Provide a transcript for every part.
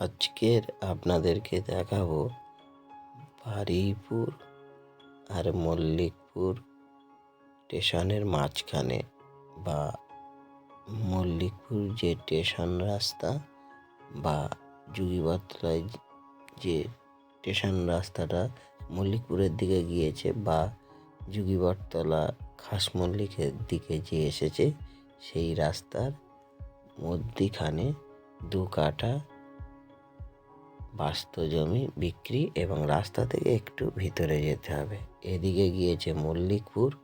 আজকের আপনাদেরকে দেখাবো বারুইপুর আর মল্লিকপুর স্টেশনের মাঝখানে বা মল্লিকপুর যে স্টেশন রাস্তা বা যুগিবতলায় যে স্টেশন রাস্তাটা মল্লিকপুরের দিকে গিয়েছে বা যুগিবরতলা খাস মল্লিকের দিকে যে এসেছে, সেই রাস্তার মধ্যিখানে দু কাঠা বাস্ত জমি বিক্রি এবং রাস্তা থেকে একটু ভিতরে যেতে হবে। এদিকে গিয়েছে মল্লিকপুর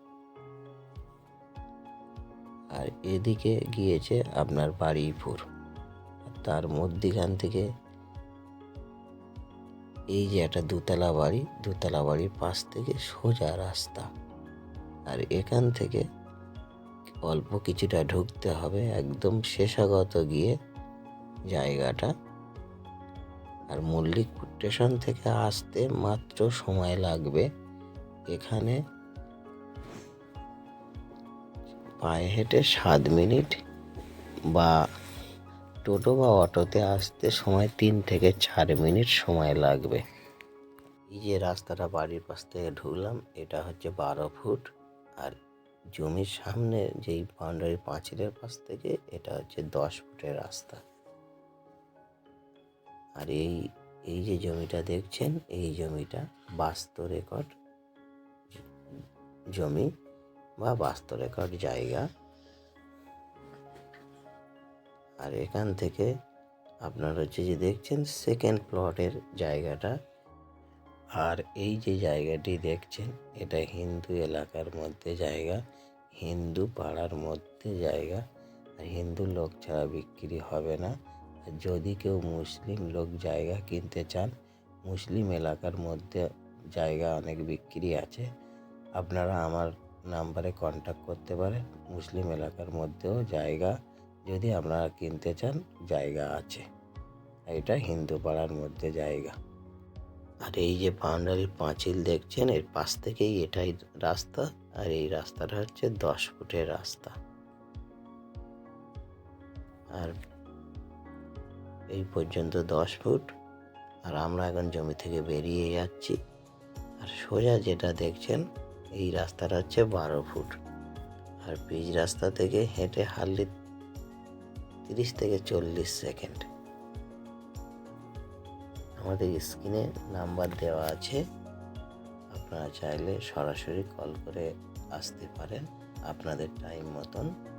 আর এদিকে গিয়েছে আপনার বাড়িপুর তার মধ্যিখান থেকে এই যে একটা দুতলা বাড়ি, দুতলা বাড়ির পাশ থেকে সোজা রাস্তা। আর এখান থেকে অল্প কিছুটা ঢুকতে হবে, একদম শেষাগত গিয়ে জায়গাটা আর মল্লিকপুর স্টেশন থেকে আসতে মাত্র সময় লাগবে। এখানে পায়ে হেঁটে সাত মিনিট বা টোটো বা অটোতে আসতে সময় তিন থেকে চার মিনিট সময় লাগবে। এই যে রাস্তাটা বাড়ির পাশ থেকে ঢুকলাম, এটা হচ্ছে বারো ফুট আর জমির সামনে যেই বাউন্ডারি পাঁচিলের পাশ থেকে, এটা হচ্ছে দশ ফুটের রাস্তা। আর এই এই যে জমিটা দেখছেন, এই জমিটা বাস্তু রেকর্ড, জমি বা বাস্তু রেকর্ড জায়গা। আর এখান থেকে আপনার হচ্ছে যে দেখছেন সেকেন্ড প্লটের জায়গাটা। আর এই যে জায়গাটি দেখছেন, এটা হিন্দু এলাকার মধ্যে জায়গা, হিন্দু পাড়ার মধ্যে জায়গা। হিন্দু লোক ছাড়া বিক্রি হবে না। যদি কেউ মুসলিম লোক জায়গা কিনতে চান, মুসলিম এলাকার মধ্যে জায়গা অনেক বিক্রি আছে, আপনারা আমার নাম্বারে কন্ট্যাক্ট করতে পারেন। মুসলিম এলাকার মধ্যেও জায়গা যদি আপনারা কিনতে চান, জায়গা আছে। এটা হিন্দু পাড়ার মধ্যে জায়গা। আর এই যে বাউন্ডারির পাঁচিল দেখছেন, এর পাশ থেকেই এটাই রাস্তা, আর এই রাস্তাটা হচ্ছে দশ ফুটের রাস্তা। আর এই পর্যন্ত দশ ফুট। আর আমরা এখন জমি থেকে বেরিয়ে যাচ্ছি। আর সোজা যেটা দেখছেন, এই রাস্তাটা হচ্ছে বারো ফুট। আর পিচ রাস্তা থেকে হেঁটে হারলি তিরিশ থেকে চল্লিশ সেকেন্ড। আমাদের স্ক্রিনে নাম্বার দেওয়া আছে। আপনারা চাইলে সরাসরি কল করে আসতে পারেন। আপনাদের টাইম মতন।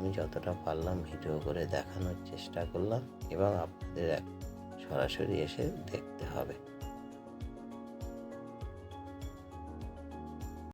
আমি যতটা পারলাম ভিডিও করে দেখানোর চেষ্টা করলাম এবং আপনাদের সরাসরি এসে দেখতে হবে।